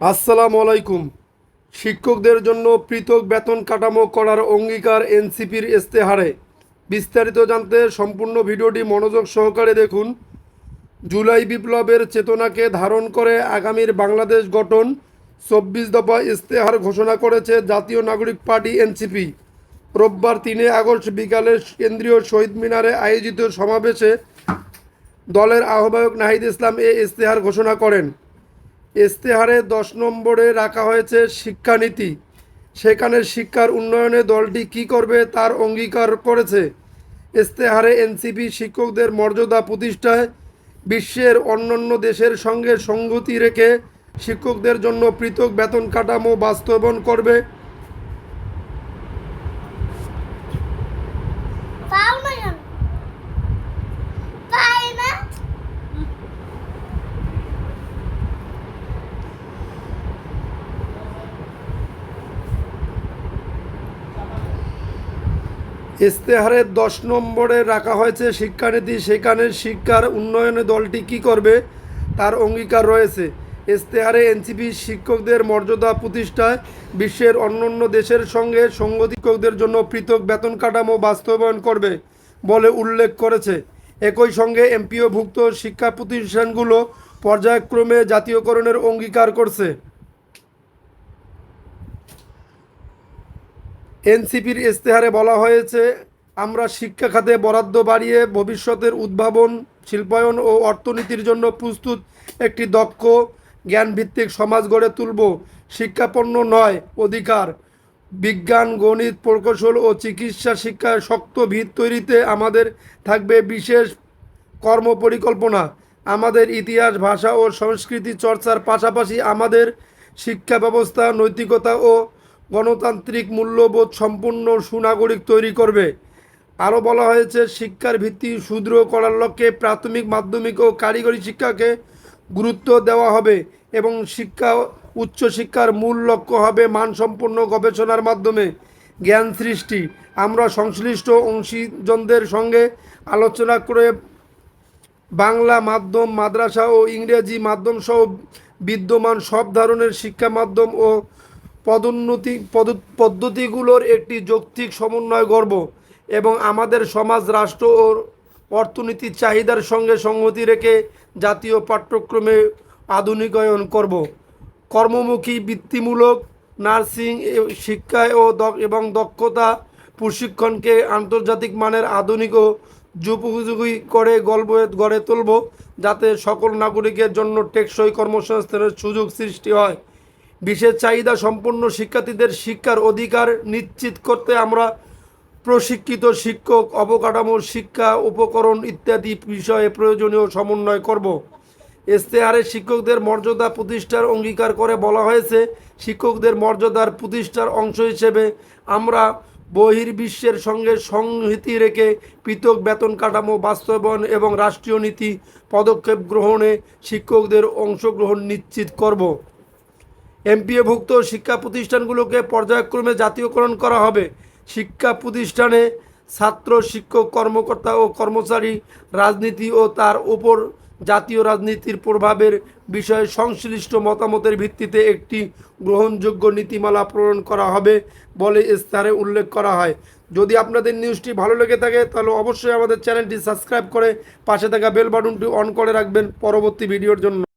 আসসালামু আলাইকুম। শিক্ষকদের জন্য পৃথক বেতন কাঠামো করার অঙ্গীকার এনসিপির ইস্তেহারে বিস্তারিত জানতে সম্পূর্ণ ভিডিওটি মনোযোগ সহকারে দেখুন। জুলাই বিপ্লবের চেতনাকে ধারণ করে আগামীর বাংলাদেশ গঠন চব্বিশ দফা ইস্তেহার ঘোষণা করেছে জাতীয় নাগরিক পার্টি এনসিপি। রোববার তিনে আগস্ট বিকালে কেন্দ্রীয় শহীদ মিনারে আয়োজিত সমাবেশে দলের আহ্বায়ক নাহিদ ইসলাম এ ইস্তেহার ঘোষণা করেন। ইস্তেহারে দশ নম্বরে রাখা হয়েছে শিক্ষানীতি। সেখানে শিক্ষার উন্নয়নে দলটি কি করবে তার অঙ্গীকার করেছে। ইস্তেহারে এনসিপি শিক্ষকদের মর্যাদা প্রতিষ্ঠায় বিশ্বের অন্যান্য দেশের সঙ্গে সঙ্গতি রেখে শিক্ষকদের জন্য পৃথক বেতন কাঠামো বাস্তবায়ন করবে। ইস্তেহারের দশ নম্বরে রাখা হয়েছে শিক্ষানীতি। সেখানে শিক্ষার উন্নয়নে দলটি কি করবে তার অঙ্গীকার রয়েছে। ইস্তেহারে এনসিপি শিক্ষকদের মর্যাদা প্রতিষ্ঠায় বিশ্বের অন্যান্য দেশের সঙ্গে সঙ্গতি জন্য পৃথক বেতন কাঠামো বাস্তবায়ন করবে বলে উল্লেখ করেছে। একই সঙ্গে এমপিওভুক্ত শিক্ষা প্রতিষ্ঠানগুলো পর্যায়ক্রমে জাতীয়করণের অঙ্গীকার করছে। এনসিপির ইস্তেহারে বলা হয়েছে, আমরা শিক্ষা খাতে বরাদ্দ বাড়িয়ে ভবিষ্যতের উদ্ভাবন, শিল্পায়ন ও অর্থনীতির জন্য প্রস্তুত একটি দক্ষ, জ্ঞানভিত্তিক সমাজ গড়ে তুলব। শিক্ষাপণ্য নয়, অধিকার। বিজ্ঞান, গণিত, প্রকৌশল ও চিকিৎসা শিক্ষায় শক্ত ভিত তৈরিতে আমাদের থাকবে বিশেষ কর্মপরিকল্পনা। আমাদের ইতিহাস, ভাষা ও সংস্কৃতি চর্চার পাশাপাশি আমাদের শিক্ষা ব্যবস্থা, নৈতিকতা ও গণতান্ত্রিক মূল্যবোধ সম্পূর্ণ সুনাগরিক তৈরি করবে। আরও বলা হয়েছে, শিক্ষার ভিত্তি সুদৃঢ় করার লক্ষ্যে প্রাথমিক, মাধ্যমিক ও কারিগরি শিক্ষাকে গুরুত্ব দেওয়া হবে এবং শিক্ষা, উচ্চশিক্ষার মূল লক্ষ্য হবে মানসম্পন্ন গবেষণার মাধ্যমে জ্ঞান সৃষ্টি। আমরা সংশ্লিষ্ট অংশীজনদের সঙ্গে আলোচনা করে বাংলা মাধ্যম, মাদ্রাসা ও ইংরেজি মাধ্যম সহ বিদ্যমান সব ধরনের শিক্ষা মাধ্যম ও পদোন্নতি, পদ- পদ্ধতিগুলোর একটি যৌক্তিক সমন্বয় গর্ব এবং আমাদের সমাজ, রাষ্ট্র ও অর্থনীতির চাহিদার সঙ্গে সংহতি রেখে জাতীয় পাঠ্যক্রমে আধুনিকায়ন করব। কর্মমুখী, বৃত্তিমূলক, নার্সিং শিক্ষায় ও এবং দক্ষতা প্রশিক্ষণকে আন্তর্জাতিক মানের আধুনিক ও যুপোপযোগী করে গল্প গড়ে তুলব যাতে সকল নাগরিকের জন্য টেকসই কর্মসংস্থানের সুযোগ সৃষ্টি হয়। বিশেষ চাহিদা সম্পন্ন শিক্ষার্থীদের শিক্ষার অধিকার নিশ্চিত করতে আমরা প্রশিক্ষিত শিক্ষক, অবকাঠামো, শিক্ষা উপকরণ ইত্যাদি বিষয়ে প্রয়োজনীয় সমন্বয় করব। ইস্তেহারে শিক্ষকদের মর্যাদা প্রতিষ্ঠার অঙ্গীকার করে বলা হয়েছে, শিক্ষকদের মর্যাদার প্রতিষ্ঠার অংশ হিসেবে আমরা বহির্বিশ্বের সঙ্গে সংহতি রেখে পৃথক বেতন কাঠামো বাস্তবায়ন এবং রাষ্ট্রীয় নীতি পদক্ষেপ গ্রহণে শিক্ষকদের অংশগ্রহণ নিশ্চিত করব। এমপিএভুক্ত শিক্ষা প্রতিষ্ঠানগুলোকে পর্যায়ক্রমে জাতীয়করণ করা হবে। শিক্ষা প্রতিষ্ঠানে ছাত্র, শিক্ষক, কর্মকর্তা ও কর্মচারী রাজনীতি ও তার উপর জাতীয় রাজনীতির প্রভাবের বিষয়ে সংশ্লিষ্ট মতামতের ভিত্তিতে একটি গ্রহণযোগ্য নীতিমালা প্রণয়ন করা হবে বলে ইস্তারে উল্লেখ করা হয়। যদি আপনাদের নিউজটি ভালো লেগে থাকে, তাহলে অবশ্যই আমাদের চ্যানেলটি সাবস্ক্রাইব করে পাশে থাকা বেল বাটনটি অন করে রাখবেন পরবর্তী ভিডিওর জন্য।